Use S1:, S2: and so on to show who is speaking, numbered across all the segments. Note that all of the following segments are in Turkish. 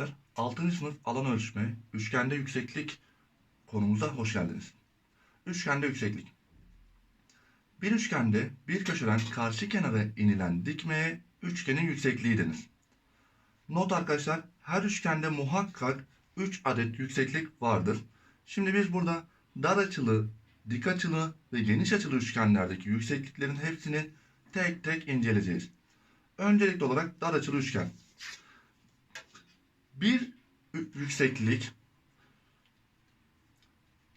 S1: arkadaşlar. 6. sınıf alan ölçme, üçgende yükseklik konumuza hoş geldiniz. Üçgende yükseklik. Bir üçgende bir köşeden karşı kenara inilen dikmeye üçgenin yüksekliği denir. Not arkadaşlar, her üçgende muhakkak 3 adet yükseklik vardır. Şimdi biz burada dar açılı, dik açılı ve geniş açılı üçgenlerdeki yüksekliklerin hepsini tek tek inceleyeceğiz. Öncelikli olarak dar açılı üçgen. Bir yükseklik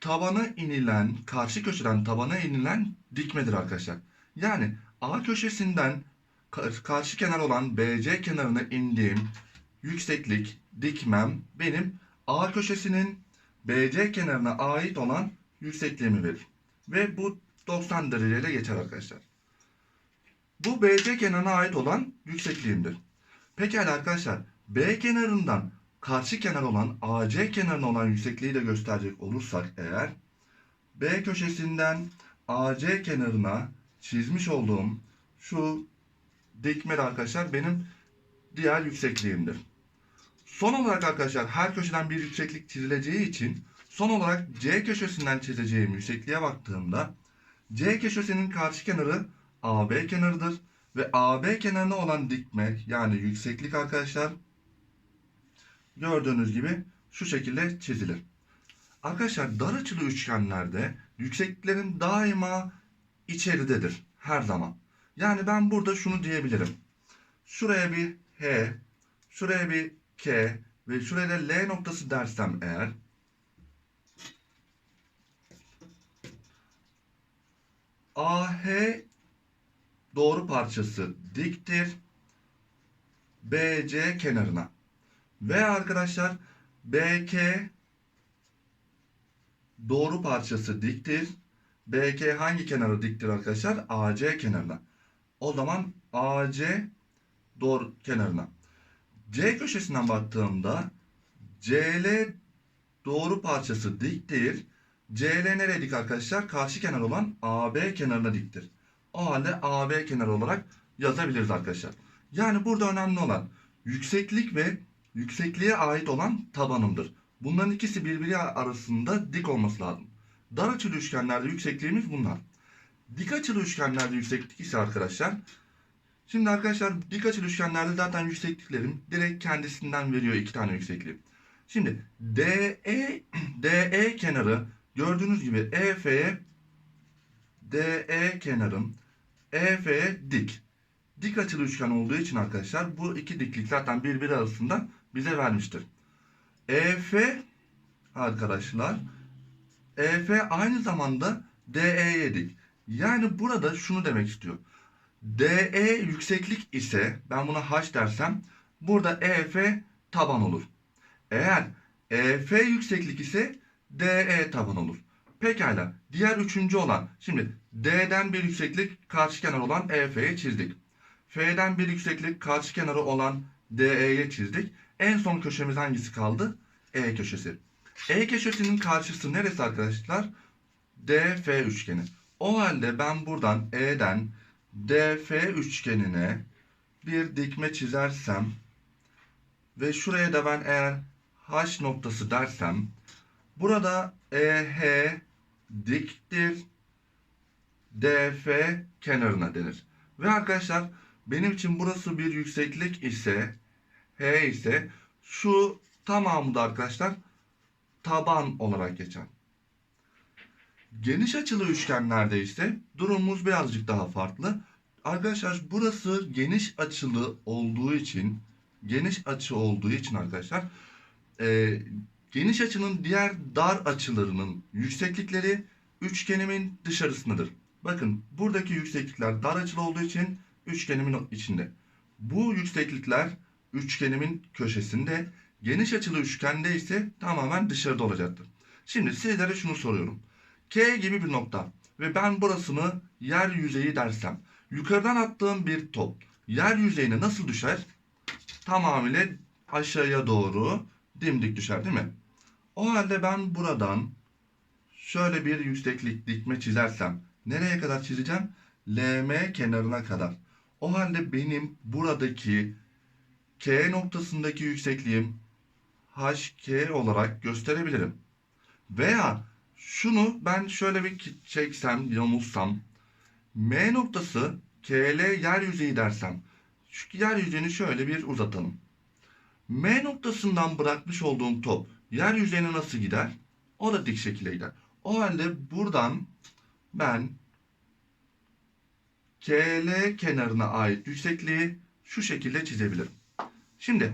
S1: tabana inilen, karşı köşeden tabana inilen dikmedir arkadaşlar. Yani A köşesinden kar- karşı kenar olan BC kenarına indiğim yükseklik, dikmem benim A köşesinin BC kenarına ait olan yüksekliğimi verir. Ve bu 90 dereceyle geçer arkadaşlar. Bu BC kenarına ait olan yüksekliğimdir. Pekala arkadaşlar B kenarından karşı kenar olan AC kenarına olan yüksekliği de gösterecek olursak eğer B köşesinden AC kenarına çizmiş olduğum şu dikmeli arkadaşlar benim diğer yüksekliğimdir. Son olarak arkadaşlar her köşeden bir yükseklik çizileceği için son olarak C köşesinden çizeceğim yüksekliğe baktığımda C köşesinin karşı kenarı AB kenarıdır ve AB kenarına olan dikme yani yükseklik arkadaşlar gördüğünüz gibi şu şekilde çizilir. Arkadaşlar dar açılı üçgenlerde yüksekliklerin daima içeridedir her zaman. Yani ben burada şunu diyebilirim. Şuraya bir H, şuraya bir K ve şuraya L noktası dersem eğer AH doğru parçası diktir BC kenarına. Ve arkadaşlar BK doğru parçası diktir. BK hangi kenara diktir arkadaşlar? AC kenarına. O zaman AC doğru kenarına. C köşesinden baktığımda CL doğru parçası diktir. CL nereye dik arkadaşlar? Karşı kenar olan AB kenarına diktir. O halde AB kenarı olarak yazabiliriz arkadaşlar. Yani burada önemli olan yükseklik ve yüksekliğe ait olan tabanımdır. Bunların ikisi birbiri arasında dik olması lazım. Dar açılı üçgenlerde yüksekliğimiz bunlar. Dik açılı üçgenlerde yükseklik ise arkadaşlar Şimdi arkadaşlar dik açılı üçgenlerde zaten yüksekliklerim direkt kendisinden veriyor iki tane yüksekliği. Şimdi DE DE kenarı gördüğünüz gibi EF'ye DE kenarım EF'ye dik. Dik açılı üçgen olduğu için arkadaşlar bu iki diklik zaten birbiri arasında bize vermiştir. EF arkadaşlar EF aynı zamanda DE'ye dik. Yani burada şunu demek istiyor. DE yükseklik ise ben buna H dersem burada EF taban olur. Eğer EF yükseklik ise DE taban olur. Pekala diğer üçüncü olan şimdi D'den bir yükseklik karşı kenar olan EF'ye çizdik. F'den bir yükseklik karşı kenarı olan DE'ye çizdik. En son köşemiz hangisi kaldı? E köşesi. E köşesinin karşısı neresi arkadaşlar? DF üçgeni. O halde ben buradan E'den DF üçgenine bir dikme çizersem ve şuraya da ben eğer H noktası dersem burada EH diktir DF kenarına denir. Ve arkadaşlar benim için burası bir yükseklik ise H ise şu tamamı da arkadaşlar taban olarak geçer. Geniş açılı üçgenlerde ise durumumuz birazcık daha farklı. Arkadaşlar burası geniş açılı olduğu için geniş açı olduğu için arkadaşlar e, geniş açının diğer dar açılarının yükseklikleri üçgenimin dışarısındadır. Bakın buradaki yükseklikler dar açılı olduğu için üçgenimin içinde. Bu yükseklikler üçgenimin köşesinde. Geniş açılı üçgende ise tamamen dışarıda olacaktır. Şimdi sizlere şunu soruyorum. K gibi bir nokta ve ben burasını yer yüzeyi dersem yukarıdan attığım bir top yer yüzeyine nasıl düşer? Tamamıyla aşağıya doğru dimdik düşer değil mi? O halde ben buradan şöyle bir yükseklik dikme çizersem nereye kadar çizeceğim? LM kenarına kadar. O halde benim buradaki K noktasındaki yüksekliğim HK olarak gösterebilirim. Veya şunu ben şöyle bir çeksem, yamulsam M noktası KL yeryüzeyi dersem şu yeryüzeyini şöyle bir uzatalım. M noktasından bırakmış olduğum top yeryüzeyine nasıl gider? O da dik şekilde gider. O halde buradan ben KL kenarına ait yüksekliği şu şekilde çizebilirim. Şimdi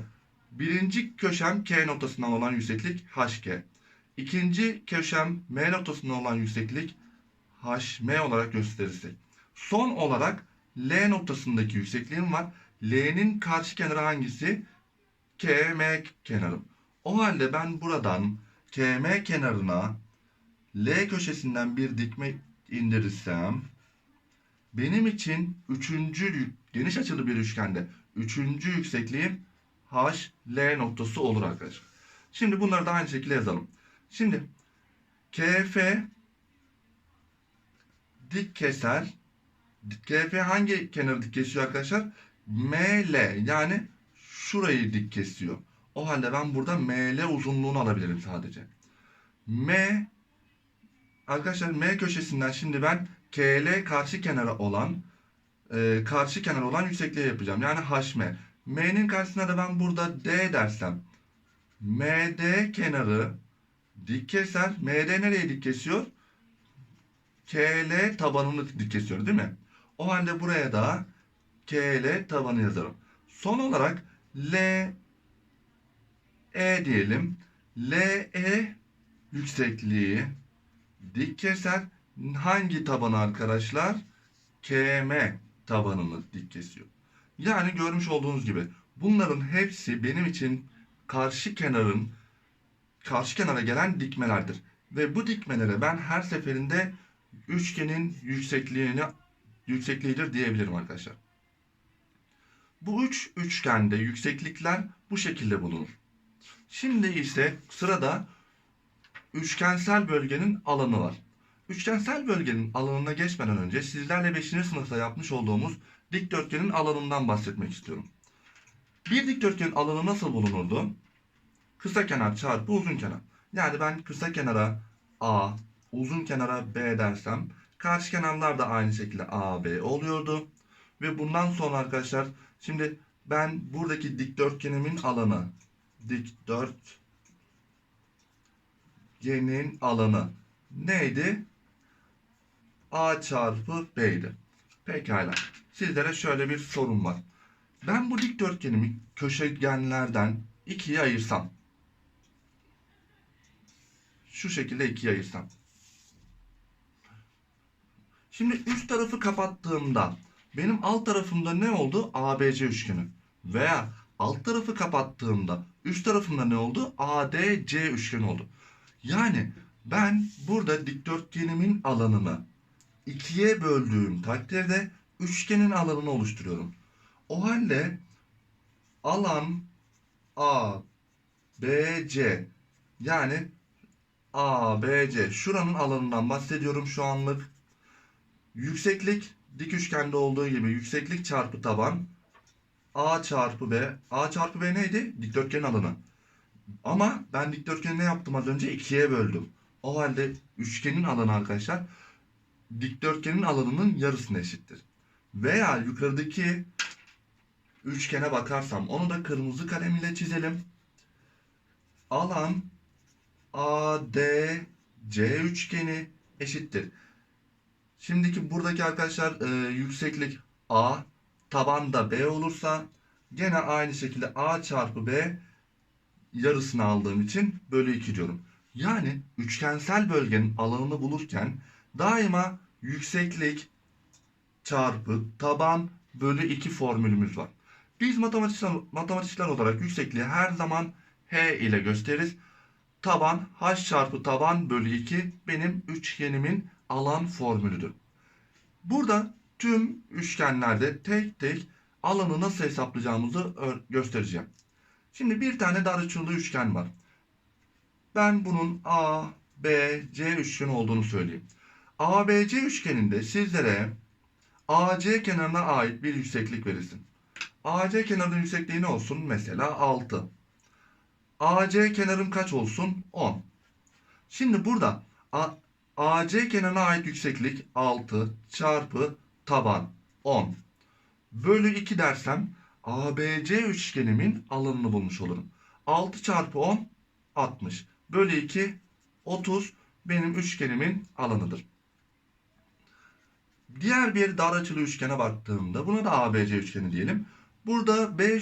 S1: birinci köşem K noktasından olan yükseklik HK. İkinci köşem M noktasından olan yükseklik HM olarak gösterirsek. Son olarak L noktasındaki yüksekliğim var. L'nin karşı kenarı hangisi? KM kenarım. O halde ben buradan KM kenarına L köşesinden bir dikme indirirsem benim için üçüncü geniş açılı bir üçgende üçüncü yüksekliğim H, L noktası olur arkadaşlar. Şimdi bunları da aynı şekilde yazalım. Şimdi KF dik keser. KF hangi kenarı dik kesiyor arkadaşlar? ML yani şurayı dik kesiyor. O halde ben burada ML uzunluğunu alabilirim sadece. M arkadaşlar M köşesinden şimdi ben KL karşı kenara olan e, karşı kenar olan yüksekliği yapacağım. Yani HM. M'nin karşısına da ben burada D dersem MD kenarı dik keser. MD nereye dik kesiyor? KL tabanını dik kesiyor değil mi? O halde buraya da KL tabanı yazarım. Son olarak L E diyelim. LE yüksekliği dik keser. Hangi tabanı arkadaşlar? KM tabanını dik kesiyor. Yani görmüş olduğunuz gibi bunların hepsi benim için karşı kenarın karşı kenara gelen dikmelerdir. Ve bu dikmelere ben her seferinde üçgenin yüksekliğini yüksekliğidir diyebilirim arkadaşlar. Bu üç üçgende yükseklikler bu şekilde bulunur. Şimdi ise sırada üçgensel bölgenin alanı var. Üçgensel bölgenin alanına geçmeden önce sizlerle 5. sınıfta yapmış olduğumuz dikdörtgenin alanından bahsetmek istiyorum. Bir dikdörtgenin alanı nasıl bulunurdu? Kısa kenar çarpı uzun kenar. Yani ben kısa kenara A, uzun kenara B dersem karşı kenarlar da aynı şekilde A, B oluyordu. Ve bundan sonra arkadaşlar şimdi ben buradaki dikdörtgenimin alanı dikdörtgenin alanı neydi? A çarpı B'ydi. Pekala. Sizlere şöyle bir sorum var. Ben bu dikdörtgenimi köşegenlerden ikiye ayırsam. Şu şekilde ikiye ayırsam. Şimdi üst tarafı kapattığımda benim alt tarafımda ne oldu? ABC üçgeni. Veya alt tarafı kapattığımda üst tarafımda ne oldu? ADC üçgeni oldu. Yani ben burada dikdörtgenimin alanını ikiye böldüğüm takdirde üçgenin alanını oluşturuyorum. O halde alan A, B, C yani A, B, C şuranın alanından bahsediyorum şu anlık. Yükseklik dik üçgende olduğu gibi yükseklik çarpı taban A çarpı B. A çarpı B neydi? Dikdörtgenin alanı. Ama ben dikdörtgeni ne yaptım az önce? ikiye böldüm. O halde üçgenin alanı arkadaşlar dikdörtgenin alanının yarısına eşittir. Veya yukarıdaki üçgene bakarsam onu da kırmızı kalem ile çizelim. Alan ADC üçgeni eşittir. Şimdiki buradaki arkadaşlar e, yükseklik A, taban da B olursa gene aynı şekilde A çarpı B yarısını aldığım için bölü 2 diyorum. Yani üçgensel bölgenin alanını bulurken daima yükseklik çarpı taban bölü 2 formülümüz var. Biz matematikçiler, matematikçiler olarak yüksekliği her zaman H ile gösteririz. Taban H çarpı taban bölü 2 benim üçgenimin alan formülüdür. Burada tüm üçgenlerde tek tek alanı nasıl hesaplayacağımızı göstereceğim. Şimdi bir tane dar açılı üçgen var. Ben bunun A, B, C üçgeni olduğunu söyleyeyim. ABC üçgeninde sizlere AC kenarına ait bir yükseklik verilsin. AC kenarının yüksekliği ne olsun? Mesela 6. AC kenarım kaç olsun? 10. Şimdi burada AC kenarına ait yükseklik 6 çarpı taban 10 bölü 2 dersem ABC üçgenimin alanını bulmuş olurum. 6 çarpı 10 60 bölü 2 30 benim üçgenimin alanıdır. Diğer bir dar açılı üçgene baktığımda buna da ABC üçgeni diyelim. Burada B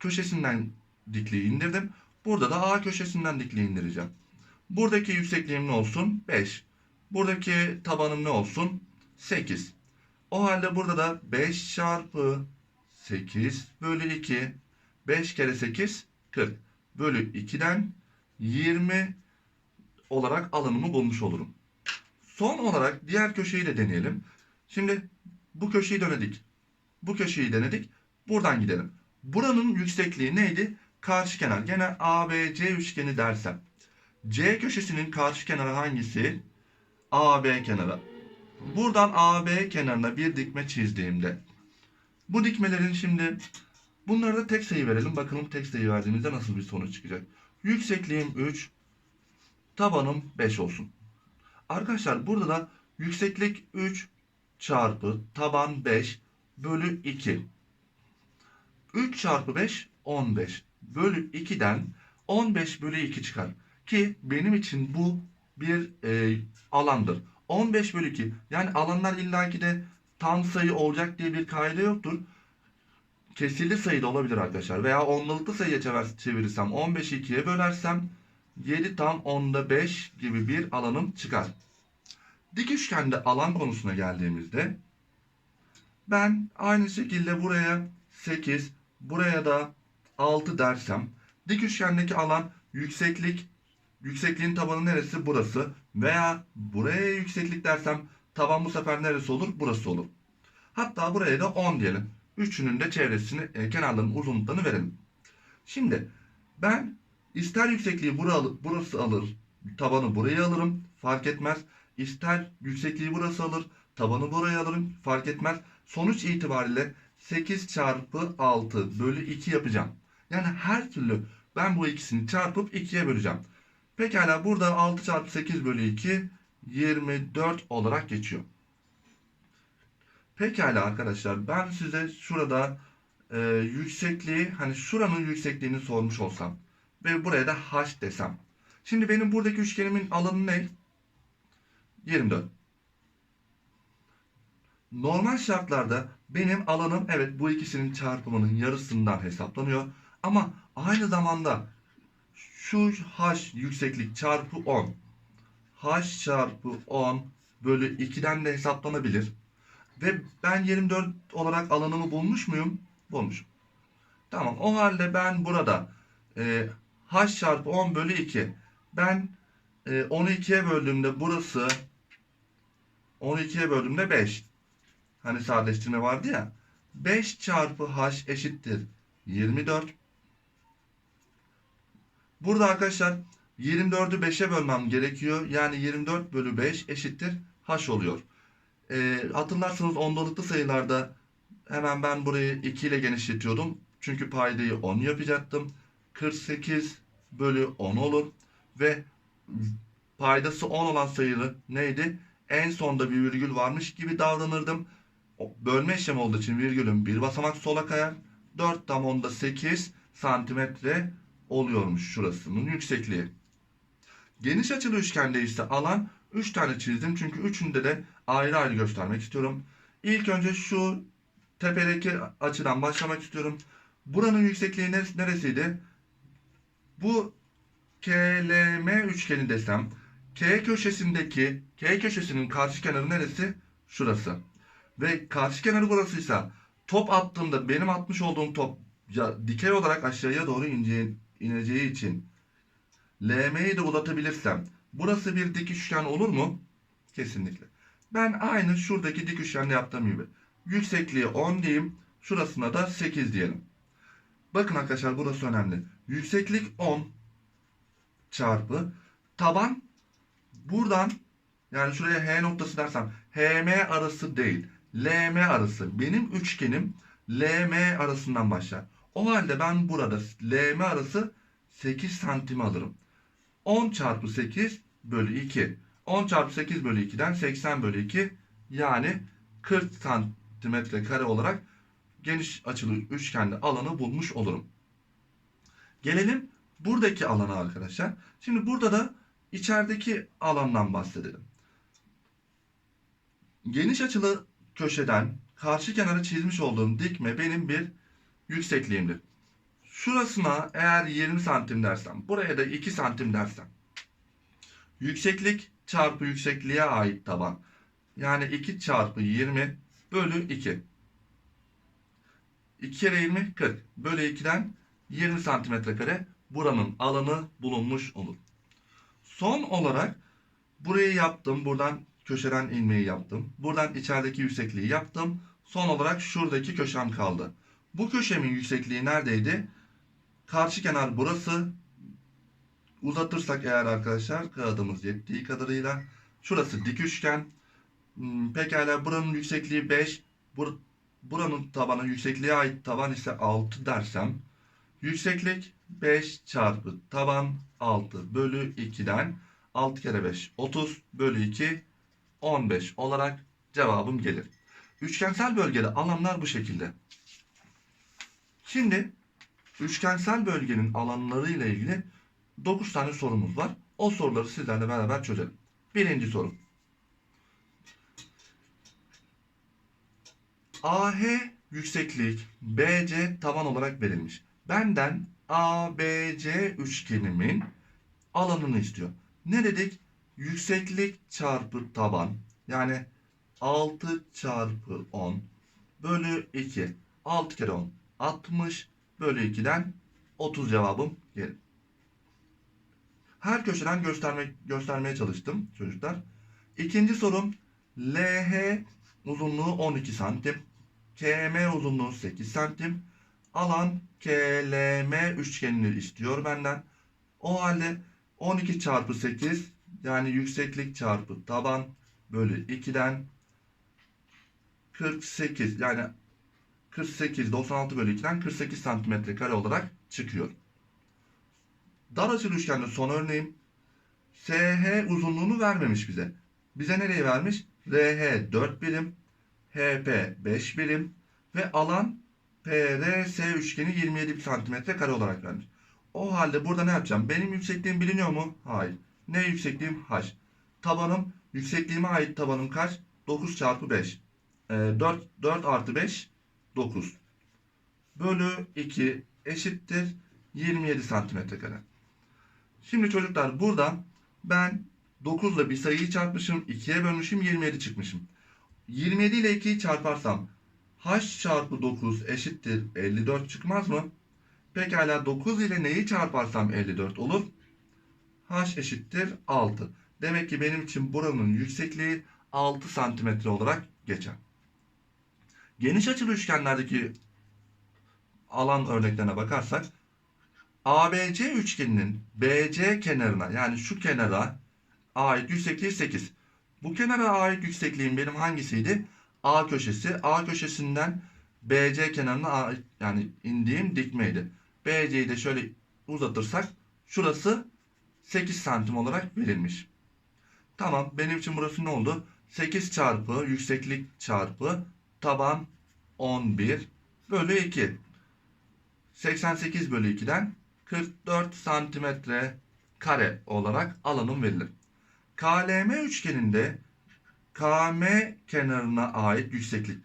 S1: köşesinden dikliği indirdim. Burada da A köşesinden dikliği indireceğim. Buradaki yüksekliğim ne olsun? 5. Buradaki tabanım ne olsun? 8. O halde burada da 5 çarpı 8 bölü 2. 5 kere 8 40. Bölü 2'den 20 olarak alanımı bulmuş olurum. Son olarak diğer köşeyi de deneyelim. Şimdi bu köşeyi denedik. Bu köşeyi denedik. Buradan gidelim. Buranın yüksekliği neydi? Karşı kenar. Gene ABC üçgeni dersem. C köşesinin karşı kenarı hangisi? AB kenarı. Buradan AB kenarına bir dikme çizdiğimde bu dikmelerin şimdi bunlara da tek sayı verelim. Bakalım tek sayı verdiğimizde nasıl bir sonuç çıkacak. Yüksekliğim 3, tabanım 5 olsun. Arkadaşlar burada da yükseklik 3 çarpı taban 5 bölü 2. 3 çarpı 5 15 bölü 2'den 15 bölü 2 çıkar. Ki benim için bu bir e, alandır. 15 bölü 2 yani alanlar illaki de tam sayı olacak diye bir kaide yoktur. Kesirli sayı da olabilir arkadaşlar. Veya onluluklu sayıya çevir- çevirirsem 15'i 2'ye bölersem 7 tam onda 5 gibi bir alanım çıkar. Dik üçgende alan konusuna geldiğimizde ben aynı şekilde buraya 8, buraya da 6 dersem dik üçgendeki alan yükseklik yüksekliğin tabanı neresi? Burası. Veya buraya yükseklik dersem taban bu sefer neresi olur? Burası olur. Hatta buraya da 10 diyelim. Üçünün de çevresini, e, kenarların uzunluklarını verelim. Şimdi ben ister yüksekliği burası alır, tabanı buraya alırım, fark etmez. İster yüksekliği burası alır, tabanı buraya alırım, fark etmez. Sonuç itibariyle 8 çarpı 6 bölü 2 yapacağım. Yani her türlü ben bu ikisini çarpıp 2'ye böleceğim. Pekala burada 6 çarpı 8 bölü 2 24 olarak geçiyor. Pekala arkadaşlar ben size şurada e, yüksekliği hani şuranın yüksekliğini sormuş olsam ve buraya da h desem. Şimdi benim buradaki üçgenimin alanı ne? 24. Normal şartlarda benim alanım evet bu ikisinin çarpımının yarısından hesaplanıyor. Ama aynı zamanda şu h yükseklik çarpı 10 h çarpı 10 bölü 2'den de hesaplanabilir. Ve ben 24 olarak alanımı bulmuş muyum? Bulmuşum. Tamam o halde ben burada e, h çarpı 10 bölü 2 ben e, 10'u 2'ye böldüğümde burası 10'u 2'ye böldüğümde 5. Hani sadeleştirme vardı ya. 5 çarpı h eşittir 24. Burada arkadaşlar 24'ü 5'e bölmem gerekiyor. Yani 24 bölü 5 eşittir h oluyor. Ee, hatırlarsanız ondalıklı sayılarda hemen ben burayı 2 ile genişletiyordum. Çünkü paydayı 10 yapacaktım. 48 bölü 10 olur. Ve paydası 10 olan sayı neydi? En sonda bir virgül varmış gibi davranırdım. Bölme işlemi olduğu için virgülün bir basamak sola kayar. 4 tam onda 8 santimetre oluyormuş şurasının yüksekliği. Geniş açılı üçgende ise alan 3 tane çizdim. Çünkü üçünde de ayrı ayrı göstermek istiyorum. İlk önce şu tepedeki açıdan başlamak istiyorum. Buranın yüksekliği neresi- neresiydi? Bu KLM üçgeni desem K köşesindeki K köşesinin karşı kenarı neresi? Şurası. Ve karşı kenarı burasıysa top attığımda benim atmış olduğum top ya, dikey olarak aşağıya doğru ince, ineceği için LM'yi de uzatabilirsem burası bir dik üçgen olur mu? Kesinlikle. Ben aynı şuradaki dik üçgende yaptığım gibi. Yüksekliği 10 diyeyim. Şurasına da 8 diyelim. Bakın arkadaşlar burası önemli. Yükseklik 10 çarpı taban buradan yani şuraya H noktası dersem HM arası değil. LM arası. Benim üçgenim LM arasından başlar. O halde ben burada LM arası 8 santim alırım. 10 çarpı 8 bölü 2. 10 çarpı 8 bölü 2'den 80 bölü 2 yani 40 santimetre kare olarak geniş açılı üçgende alanı bulmuş olurum. Gelelim buradaki alana arkadaşlar. Şimdi burada da içerideki alandan bahsedelim. Geniş açılı köşeden karşı kenara çizmiş olduğum dikme benim bir yüksekliğimdir. Şurasına eğer 20 santim dersem, buraya da 2 santim dersem, yükseklik çarpı yüksekliğe ait taban, yani 2 çarpı 20 bölü 2. 2 kere 20, 40. Bölü 2'den 20 santimetre kare buranın alanı bulunmuş olur. Son olarak burayı yaptım. Buradan köşeden ilmeği yaptım. Buradan içerideki yüksekliği yaptım. Son olarak şuradaki köşem kaldı. Bu köşemin yüksekliği neredeydi? Karşı kenar burası. Uzatırsak eğer arkadaşlar kağıdımız yettiği kadarıyla. Şurası dik üçgen. Hmm, Pekala buranın yüksekliği 5. Bur buranın tabanı yüksekliğe ait taban ise 6 dersem. Yükseklik 5 çarpı taban 6 bölü 2'den 6 kere 5 30 bölü 2 15 olarak cevabım gelir. Üçgensel bölgede alanlar bu şekilde. Şimdi üçgensel bölgenin alanları ile ilgili 9 tane sorumuz var. O soruları sizlerle beraber çözelim. Birinci soru. AH yükseklik, BC taban olarak verilmiş. Benden ABC üçgenimin alanını istiyor. Ne dedik? Yükseklik çarpı taban yani 6 çarpı 10 bölü 2. 6 kere 10 60 bölü 2'den 30 cevabım gelir. Her köşeden göstermek göstermeye çalıştım çocuklar. İkinci sorum LH uzunluğu 12 santim. KM uzunluğu 8 santim. Alan KLM üçgenini istiyor benden. O halde 12 çarpı 8 yani yükseklik çarpı taban bölü 2'den 48 yani 48 96 bölü 2'den 48 santimetre kare olarak çıkıyor. Dar açılı üçgende son örneğim SH uzunluğunu vermemiş bize. Bize nereye vermiş? RH 4 birim, HP 5 birim ve alan PRS üçgeni 27 santimetre kare olarak vermiş. O halde burada ne yapacağım? Benim yüksekliğim biliniyor mu? Hayır. Ne yüksekliğim? H. Tabanım, yüksekliğime ait tabanım kaç? 9 çarpı 5. Ee, 4, 4 artı 5, 9. Bölü 2 eşittir 27 santimetre kare. Şimdi çocuklar burada ben 9 ile bir sayıyı çarpmışım. 2'ye bölmüşüm 27 çıkmışım. 27 ile 2'yi çarparsam h çarpı 9 eşittir 54 çıkmaz mı? Pekala 9 ile neyi çarparsam 54 olur? h eşittir 6. Demek ki benim için buranın yüksekliği 6 santimetre olarak geçer. Geniş açılı üçgenlerdeki alan örneklerine bakarsak ABC üçgeninin BC kenarına yani şu kenara ait yüksekliği 8. Bu kenara ait yüksekliğim benim hangisiydi? A köşesi. A köşesinden BC kenarına ait yani indiğim dikmeydi. BC'yi de şöyle uzatırsak şurası 8 santim olarak verilmiş. Tamam benim için burası ne oldu? 8 çarpı yükseklik çarpı taban 11 bölü 2. 88 bölü 2'den 44 santimetre kare olarak alanım verilir. KLM üçgeninde KM kenarına ait yükseklik.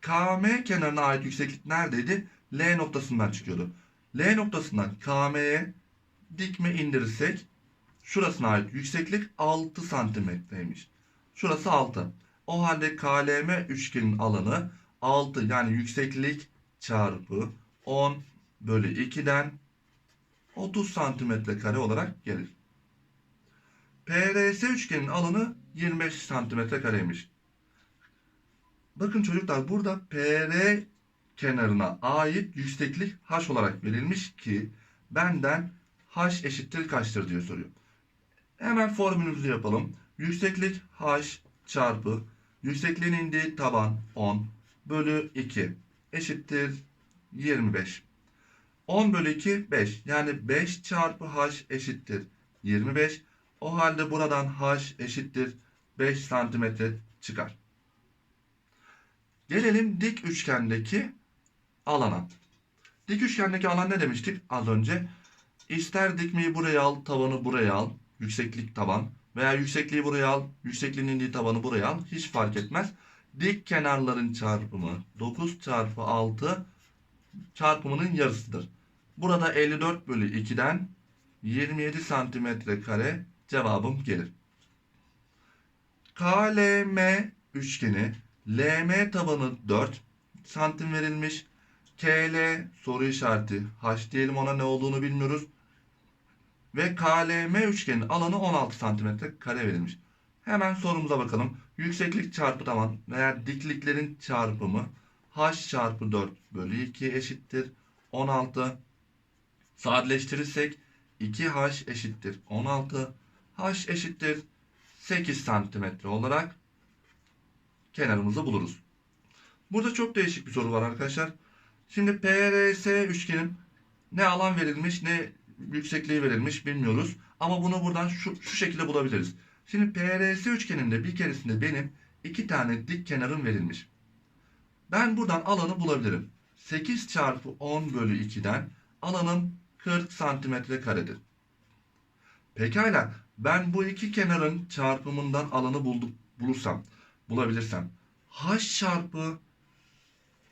S1: KM kenarına ait yükseklik neredeydi? L noktasından çıkıyordu. L noktasından KM'ye dikme indirirsek şurasına ait yükseklik 6 santimetreymiş. Şurası 6. O halde KLM üçgenin alanı 6 yani yükseklik çarpı 10 bölü 2'den 30 santimetre kare olarak gelir. PRS üçgenin alanı 25 santimetre kareymiş. Bakın çocuklar burada PR kenarına ait yükseklik h olarak verilmiş ki benden h eşittir kaçtır diye soruyor. Hemen formülümüzü yapalım. Yükseklik h çarpı yüksekliğin indiği taban 10 bölü 2 eşittir 25. 10 bölü 2 5. Yani 5 çarpı h eşittir 25. O halde buradan h eşittir 5 santimetre çıkar. Gelelim dik üçgendeki alana. Dik üçgendeki alan ne demiştik az önce? İster dikmeyi buraya al, tabanı buraya al. Yükseklik taban. Veya yüksekliği buraya al, yüksekliğin indiği tabanı buraya al. Hiç fark etmez. Dik kenarların çarpımı 9 çarpı 6 çarpımının yarısıdır. Burada 54 bölü 2'den 27 santimetre kare cevabım gelir. KLM üçgeni LM tabanı 4 santim verilmiş. KL soru işareti H diyelim ona ne olduğunu bilmiyoruz. Ve KLM üçgenin alanı 16 santimetre kare verilmiş. Hemen sorumuza bakalım. Yükseklik çarpı taban veya dikliklerin çarpımı h çarpı 4 bölü 2 eşittir 16. Sadeleştirirsek 2h eşittir 16. h eşittir 8 santimetre olarak kenarımızı buluruz. Burada çok değişik bir soru var arkadaşlar. Şimdi PRS üçgenin ne alan verilmiş ne yüksekliği verilmiş bilmiyoruz. Ama bunu buradan şu, şu şekilde bulabiliriz. Şimdi PRS üçgeninde bir keresinde benim iki tane dik kenarım verilmiş. Ben buradan alanı bulabilirim. 8 çarpı 10 bölü 2'den alanım 40 santimetre karedir. Pekala ben bu iki kenarın çarpımından alanı buldum, bulursam, bulabilirsem h çarpı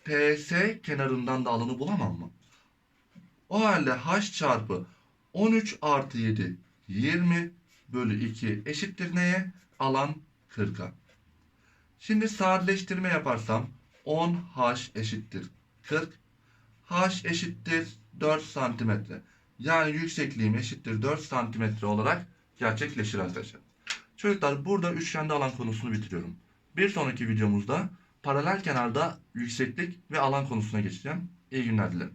S1: ps kenarından da alanı bulamam mı? O halde h çarpı 13 artı 7 20 bölü 2 eşittir neye? Alan 40'a. Şimdi sadeleştirme yaparsam 10h eşittir 40. h eşittir 4 santimetre. Yani yüksekliğim eşittir 4 santimetre olarak gerçekleşir arkadaşlar. Çocuklar burada üçgende alan konusunu bitiriyorum. Bir sonraki videomuzda paralel kenarda yükseklik ve alan konusuna geçeceğim. İyi günler dilerim.